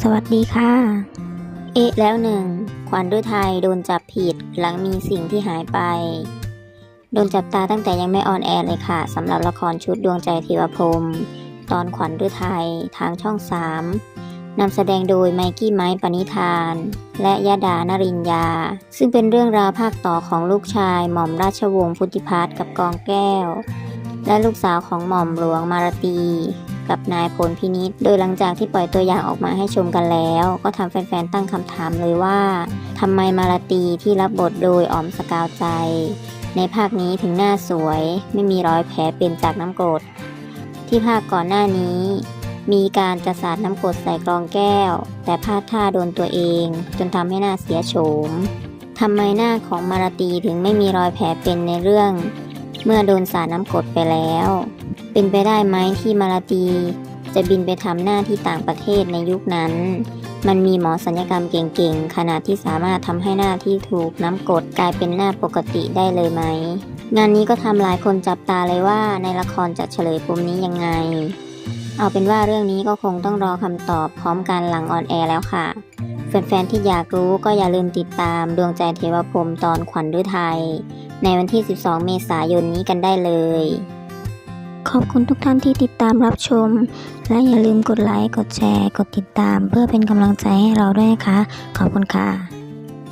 สวัสดีค่ะ เอ๊ะแล้วหนึ่ง ขวัญฤทัยไทยโดนจับผิดหลังมีสิ่งที่หายไป โดนจับตาตั้งแต่ยังไม่ออนแอร์เลยค่ะสำหรับละครชุดดวงใจเทวพรมตอนขวัญฤทัยไทยทางช่อง3นำแสดงโดยไมกี้ไม้ปณิธาน และยาดานรินยา ซึ่งเป็นเรื่องราวภาคต่อของลูกชายหม่อมราชวงศ์พุทธิพัฒน์กับกองแก้ว และลูกสาวของหม่อมหลวงมารตี กับนายพลพินิษโดยหลังจากที่ปล่อยตัวอย่างออกมาให้ชมกันแล้ว ก็ทำแฟนๆตั้งคำถามเลยว่าทำไมมาราตีที่รับบทโดยอ๋อมสกาวใจ ในภาคนี้ถึงหน้าสวย ไม่มีรอยแผลเป็นจากน้ำกรดที่ภาคก่อนหน้านี้ มีการจะสาดน้ำกรดใส่กรองแก้ว แต่พลาดท่าโดนตัวเอง จนทำให้หน้าเสียโฉมทำไมหน้าของมาราตีถึงไม่มีรอยแผลเป็นในเรื่อง เมื่อโดนสาดน้ำกรดไปแล้ว เป็นไปได้ไหมที่มาลาตี จะบินไปทำหน้าที่ต่างประเทศในยุคนั้น มันมีหมอสัญญกรรมเก่งๆ ขนาดที่สามารถทำให้หน้าที่ถูกน้ำกรดกลายเป็นหน้าปกติได้เลยไหม งานนี้ก็ทำหลายคนจับตาเลยว่าในละครจะเฉลยปมนี้ยังไง เอาเป็นว่าเรื่องนี้ก็คงต้องรอคำตอบพร้อมกันหลังออนแอร์แล้วค่ะ แฟนๆที่อยากรู้ก็อย่าลืมติดตามดวงใจเทวพรมตอนขวัญฤทัยในวันที่ 12 เมษายนนี้กันได้เลย ขอบคุณทุกท่านที่ติดตามรับชม และอย่าลืมกดไลค์ กดแชร์ กดติดตาม เพื่อเป็นกำลังใจให้เราด้วยนะคะ ขอบคุณค่ะ